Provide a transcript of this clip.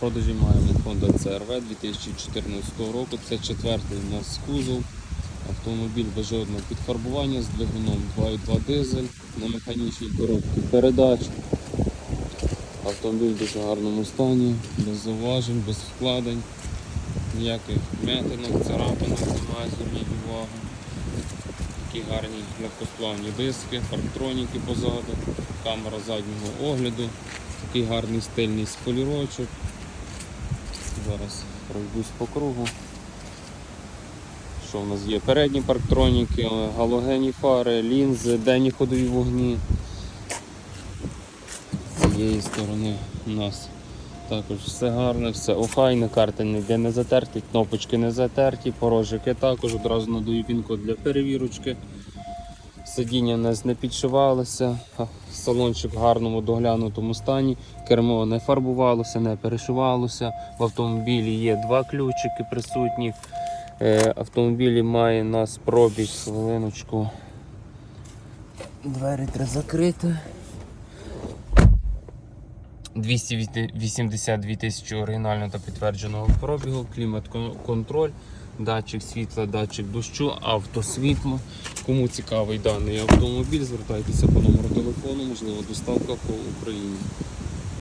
продажі маємо Honda CRV 2014 року. Це четвертий у нас кузов. Автомобіль без жодного підфарбування з двигуном 2.2 дизель на механічній коробці передач. Автомобіль в дуже гарному стані, без зауважень, без вкладень, ніяких метинок, царапинок немає, зверніть увагу. Такі гарні легкосплавні диски, парктроніки позаду, камера заднього огляду, такий гарний стильний сполірочок. Зараз пройдусь по кругу. Що в нас є? Передні парктроніки, галогенні фари, лінзи, денні ходові вогні. З цієї сторони у нас також все гарне, все охайне, карти ніде не затерті, кнопочки не затерті, порожики також, одразу надаю пін-код для перевірочки. Сидіння у нас не підшивалося, салончик в гарному доглянутому стані, кермо не фарбувалося, не перешивалося. В автомобілі є два ключики присутні. Е, Автомобілі має нас пробіг хвилиночку. Двері треба закрити. 282 тисячі оригінального та підтвердженого пробігу, клімат-контроль, датчик світла, датчик дощу, автосвітло. Кому цікавий даний автомобіль, звертайтеся по номеру телефону, можливо, доставка по Україні.